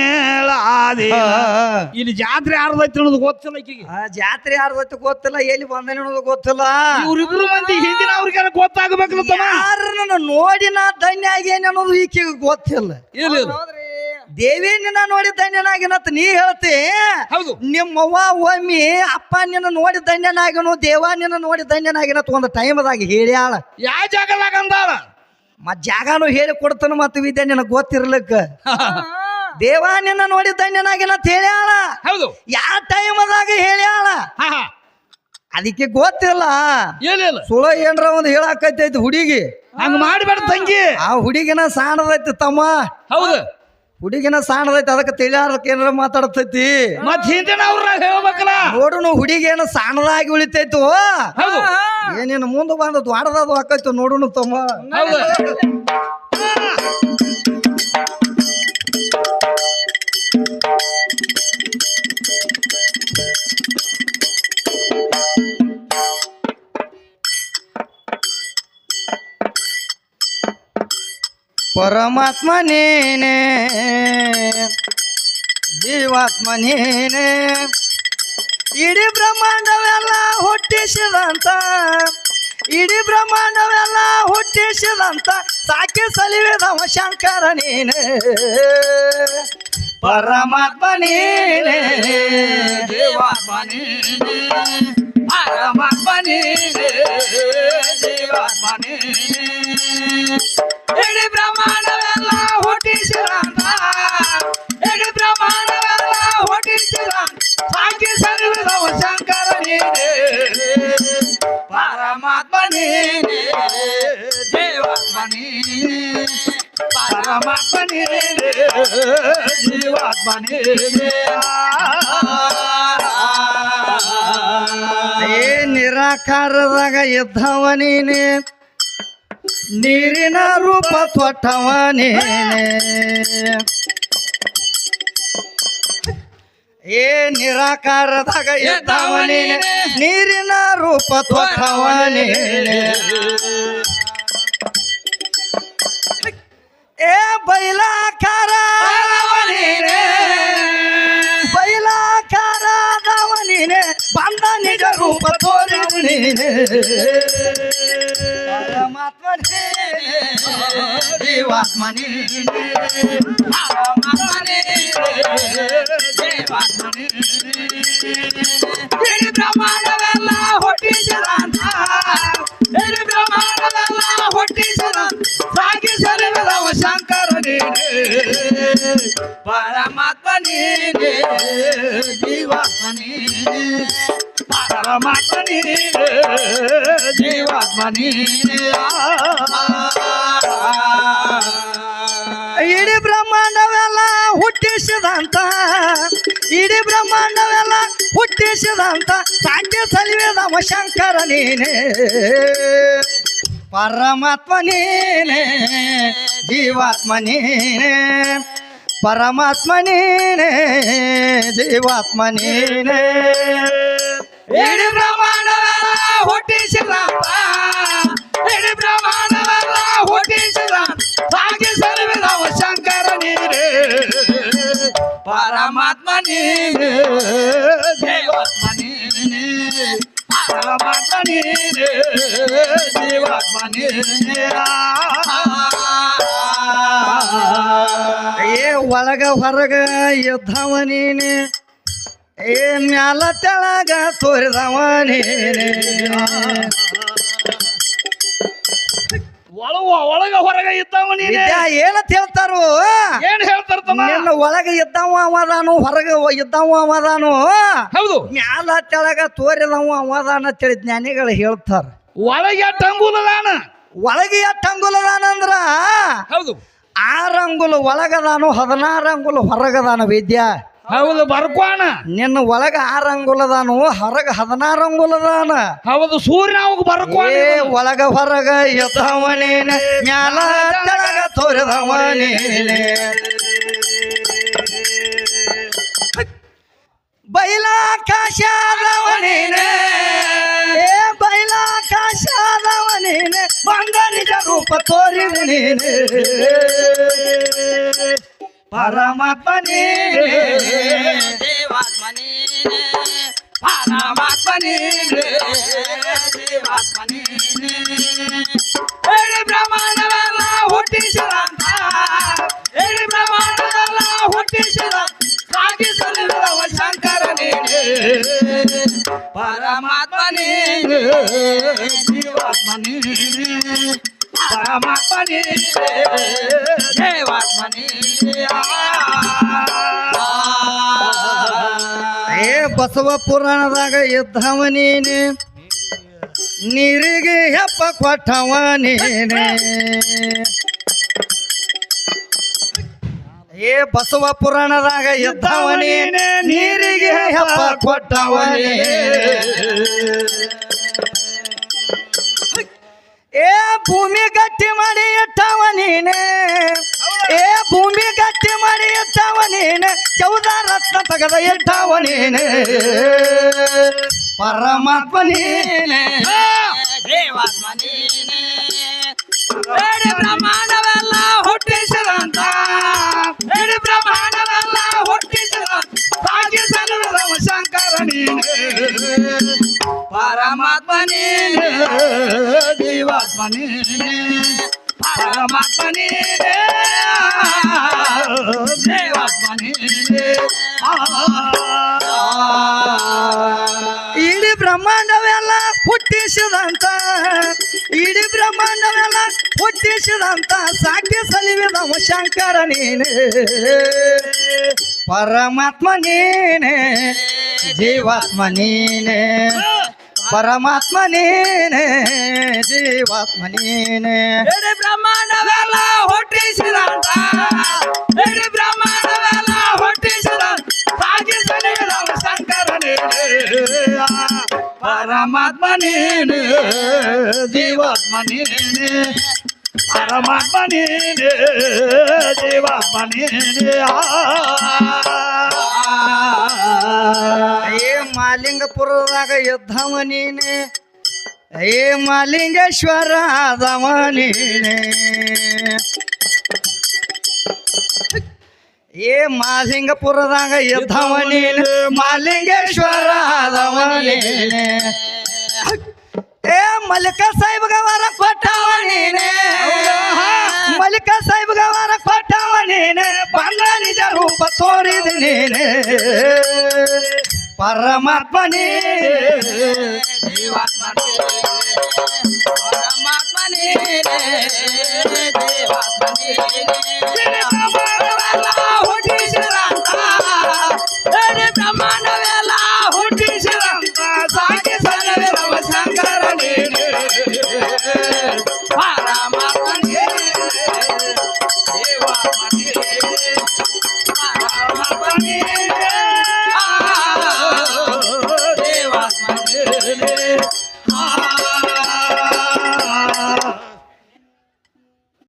ಧನ್ಯಳಾದೆ ಇಲ್ಲಿ ಜಾತ್ರೆ ಯಾರ್ದೈತಿ ಅನ್ನೋದು ಗೊತ್ತಿಲ್ಲ ಈಕಿಗೆ. ಆ ಜಾತ್ರೆ ಯಾರ್ದೈತಿ ಗೊತ್ತಿಲ್ಲ ಎಲ್ಲಿ ಬಂದ ಅನ್ನೋದು ಗೊತ್ತಿಲ್ಲ. ಇವ್ರಿಬ್ರು ಮಂದಿ ಹಿಂದಿನ ಅವ್ರಿಗೆ ಗೊತ್ತಾಗಬೇಕು ಯಾರನ್ನ ನೋಡಿ ನಾ ಧನ್ಯ ಆಗೇನೆ ಅನ್ನೋದು ಈಕಿಗೆ ಗೊತ್ತಿಲ್ಲ. ಇಲ್ಲ ಇಲ್ಲ. ದೇವಿ ನಿನ್ನ ನೋಡಿ ಧನ್ಯನಾಗಿನತ್ ನೀ ಹೇಳ್ತಿ? ಹೌದು. ನಿಮ್ಮವ್ವ ಒಮ್ಮಿ ಅಪ್ಪ ನಿನ್ನ ನೋಡಿ ಧನ್ಯನಾಗನು ದೇವ ನಿನ್ನ ನೋಡಿ ಧನ್ಯನಾಗಿನತ್ ಒಂದು ಟೈಮ್ದಾಗ ಹೇಳ್ಯಾಳ ಯಾವ ಜಾಗದಾಗ ಅಂದಾಳ? ಮತ್ ಜಾಗನು ಹೇಳಿ ಕೊಡ್ತಾನ ಮತ್ ವಿದ್ಯೆ ನಿನ್ ಗೊತ್ತಿರ್ಲಿಕ್ಕ? ದೇವ ನಿನ್ನ ನೋಡಿ ಅಂತ ಹೇಳ್ಯಾಳ ಹೌದು. ಯಾವ ಟೈಮದಾಗ ಹೇಳ್ಯಾಳ. ಹಾ ಹಾ. ಅದಕ್ಕೆ ಗೊತ್ತಿಲ್ಲ. ಏನಿಲ್ಲ ಸುಳ ಏನ್ರ ಒಂದು ಹೇಳಾಕೈತೈತಿ ಹುಡುಗಿ. ಹಂಗ ಮಾಡಬೇಡ ತಂಗಿ. ಆ ಹುಡುಗಿನ ಸಾಣದೈತಿ ತಮ್ಮ. ಹೌದು. ಹುಡುಗಿನ ಸಾಣದೈತಿ ಅದಕ್ಕೆ ತಿಳಿಯಾರಕ್ಕೆ ಏನಾರ ಮಾತಾಡ್ತೈತಿ. ಮತ್ ಹಿಂದಿನ ಅವ್ರ ಹೇಳ್ಬೇಕಲ್ಲ. ನೋಡುನು ಹುಡುಗಿ ಏನ ಸಾಣದಾಗಿ ಉಳಿತೈತು. ಏನೇನು ಮುಂದೆ ಬಂದದ್ದು ದ್ವಾಡದದು ಹಾಕೈತು ನೋಡುನು ತಮ್ಮ. ಹೌದು. ಪರಮಾತ್ಮ ನೀನೆ, ಜೀವಾತ್ಮ ನೀನೆ. ಇಡೀ ಬ್ರಹ್ಮಾಂಡವೆಲ್ಲ ಹುಟ್ಟಿಸಿದಂತ, ಇಡೀ ಬ್ರಹ್ಮಾಂಡವೆಲ್ಲ ಹುಟ್ಟಿಸಿದಂತ, ಸಾಕಿ ಸಲಿವಿದವ ಶಂಕರ ನೀನೆ. ಪರಮಾತ್ಮ ನೀನೆ, ಜೀವಾತ್ಮ ಪರಮಾತ್ಮ ನೀನೆ, ಜೀವಾತ್ಮ ಬ್ರಹ್ಮಾಂಡವೆಲ್ಲ ಹುಟ್ಟಿಸಿರಂತ. ಇಡೀ ಬ್ರಹ್ಮಾಂಡವೆಲ್ಲ ಹುಟ್ಟಿಸಿರಂತ. ಸಾಕಿ ಸರ್ವದವ ಶಂಕರ ಪರಮಾತ್ಮ ಪರಮಾತ್ಮ ಏ ನಿರಾಕಾರದಾಗ ಇದ್ದವ ನೀನೆ. ನೀರಿನ ರೂಪ ತೊಟ್ಟವ ನೀನೆ ಏ ನಿರಾಕಾರದಾಗ ಇದ್ದವ ನೀನೆ ನೀರಿನ ರೂಪ ತೊಟ್ಟವ ನೀನೆ ಏ ಬೈಲಾಕಾರ. ನೀನೆ ಬೈಲಾಕಾರದವ ನೀನೆ ಬಂದ ನಿಜ ರೂಪ ತೋರಿ ನೀನೆ ಪರಮಾತ್ಮ ನೀನೆ, ಜೀವಾತ್ಮ ನೀನೆ ಪರಮಾತ್ಮ ನೀನೆ ಜೀವಾತ್ಮ ನೀನೆ ಇಡೀ ಬ್ರಹ್ಮಾಂಡವೆಲ್ಲ ಹುಟ್ಟಿಸಿದಂತ ಇಡೀ ಬ್ರಹ್ಮಾಂಡವೆಲ್ಲ ಹುಟ್ಟಿಸಿದಂತ ಸಾಗಿ ಸರಿದವ ಶಂಕರ ನೀನೆ. ಜೀವಾತ್ಮನಿ ಇಡೀ ಬ್ರಹ್ಮಾಂಡವೆಲ್ಲ ಹುಟ್ಟಿಸಿದಂತ, ಇಡೀ ಬ್ರಹ್ಮಾಂಡವೆಲ್ಲ ಹುಟ್ಟಿಸಿದಂತ ಸಾಧ್ಯ ಸಲಿವೇದವ ಶಂಕರ ನೀನೇ. ಪರಮಾತ್ಮ ನೀನೇ, ಜೀವಾತ್ಮ ನೀನೇ. ಪರಮಾತ್ಮ ನೀನೇ, ಜೀವಾತ್ಮ ನೀನೆ. ಇಡೀ ಬ್ರಹ್ಮಾಂಡವೆಲ್ಲ ಹುಟ್ಟಿಸಿದಂತ ಇಡೀ ಬ್ರಹ್ಮಾಂಡವೆಲ್ಲ ಹುಟ್ಟಿಸಿದಂತ ಹಾಗೆ ಸರ್ವಿದವ ಶಂಕರ ನೀರೇ. ಪರಮಾತ್ಮ ನೀನೆ ಜೀವಾತ್ಮ ನೀನೆ ಪರಮಾತ್ಮ ಏ ಒಳಗ ಹೊರಗ ಯುದ್ಧವ ನೀನೆ. ಏ ಮ್ಯಾಲ ತೆಳಗ ತೋರಿದವ ನೀನೆ. ಒಳಗ ಒಳಗ ಹೊರಗ ಇದ್ದವ ನೀನೆ. ಏನಂತ ಹೇಳ್ತಾರು? ಏನ್ ಹೇಳ್ತಾರ ನಿನ್ನ ಒಳಗ ಇದ್ದವ ಅವದಾನು ಹೊರಗ ಇದ್ದವ ಅವದಾನು ಹೌದು. ಮ್ಯಾಲ ತೆಳಗ ತೋರಿದವ ಅವದಾನ ಅಂತೇಳಿ ಜ್ಞಾನಿಗಳು ಹೇಳ್ತಾರ. ಒಳಗೆ ಟಂಗುಲದಾನ ಒಳಗೆ ಎಷ್ಟು ಅಂಗುಲದಾನಂದ್ರ ಹೌದು. ಆರು ಅಂಗುಲ ಒಳಗದಾನು ಹದಿನಾರು ಅಂಗುಲ ಹೊರಗದಾನ ವಿದ್ಯಾ. ಹೌದು ಬರ್ಕೋಣ. ನಿನ್ನ ಒಳಗ ಆರ್ ಅಂಗುಲದಾನು ಹೊರಗ ಹದಿನಾರು ಅಂಗುಲದಾನ ಹೌದು ಸೂರ್ಯ ಅವಾಗ ಬರ್ಕೋಣ ಒಳಗ ಹೊರಗ ಎದ್ದವನೇನೆ ಮ್ಯಾಲ ತಳಗ ತೋರಿದವನೇನೆ ಬೈಲಾಕಾಶಾದವನೇನೆ ಏ ಬೈಲಾಕಾಶದವನೇನೆ ಬಂದ ನಿಜ ರೂಪ ತೋರಿದ ನೀನೆ. ಪರಮಾತ್ಮನೇ. ನೀನೆ ಪರಮಾತ್ಮ ನೀನೆ ದೇವಾತ್ಮ ನೀನೆ ಹೇಳಿ ಬ್ರಹ್ಮಾಂಡವೆಲ್ಲ ಹುಟ್ಟಿಸಿದಂತ ಹೇಳಿ ಬ್ರಹ್ಮಾಂಡವೆಲ್ಲ ಹುಟ್ಟಿಸಿದ ಸಾಗಿಸಲಿಲ್ಲವ ಶಂಕರ ನೀನೆ ಪರಮಾತ್ಮನೇ. ನೀನೆ ಪರಮಾತ್ಮನೇ. ನೀನೆ ಬಸವ ಪುರಾಣದಾಗ ಇದ್ದವ ನೀರಿಗೆ ಹೆಪ್ಪ ಕೊಟ್ಟವ ನೀನೆ ಏ ಬಸವ ಪುರಾಣದಾಗ ಇದ್ದವ ನೀರಿಗೆ ಹೆಪ್ಪ ಕೊಟ್ಟವನೇ ಏ ಭೂಮಿ ಗಟ್ಟಿ ಮಾಡಿ ಇಟ್ಟವ ನೀನೆ. ಏ ಭೂಮಿ ಗಟ್ಟಿ ಮಾಡಿ ಇಟ್ಟವ ನೀನೆ. ಚೌದ ರತ್ನ ತಗದ ಇಟ್ಟವ ನೀನೆ. ಪರಮಾತ್ಮ ನೀನೆ. ದೇವಾತ್ಮ ನೀನೆ. ಹೇಳಿ ಇಡೀ ಬ್ರಹ್ಮಾಂಡವೆಲ್ಲ ಹುಟ್ಟಿಸಿದಂತ ಇಡೀ ಬ್ರಹ್ಮಾಂಡವೆಲ್ಲ ಹುಟ್ಟಿಸಿದಂತ ಸಾಕ್ಯ ಸಲಿವಿದವ ಶಂಕರ ನೀನೆ. ಪರಮಾತ್ಮ ನೀನೇ, ಜೀವಾತ್ಮ ನೀನೇ. ಪರಮಾತ್ಮ ನೀನೇ, ಜೀವಾತ್ಮ ನೀನೇ. ಬ್ರಹ್ಮಾಂಡವೆಲ್ಲ ಹುಟ್ಟಿಸಿದಂತ ಎಡಿ ಬ್ರಹ್ಮಾಂಡವೆಲ್ಲ ಹುಟ್ಟಿಸಿದ ಸಾಗಿಸಲಿಲ್ಲ ಶಂಕರ ನೀನೆ. ಪರಮಾತ್ಮ ನೀನು, ಜೀವಾತ್ಮ ನೀನೆ. ಪರಮಾತ್ಮ ನೀನೆ ನೀನೆ ಏ ಮಾಲಿಂಗಪುರದಾಗ ಇದ್ದವ ನೀನೇ, ಏ ಮಾಲಿಂಗೇಶ್ವರ ನೀನೆ ಏ ಮಾಲಿಂಗಪುರದಾಗ ಇದ್ದವ ನೀನೆ ಮಾಲಿಂಗೇಶ್ವರ ಆದವ ನೀನೆ ಏ ಮಲ್ಲಿಕ ಸಾಹಿಬ್ ತೋರಿದ ನೀನೆ ಪರಮಾತ್ಮ ನೀನೆ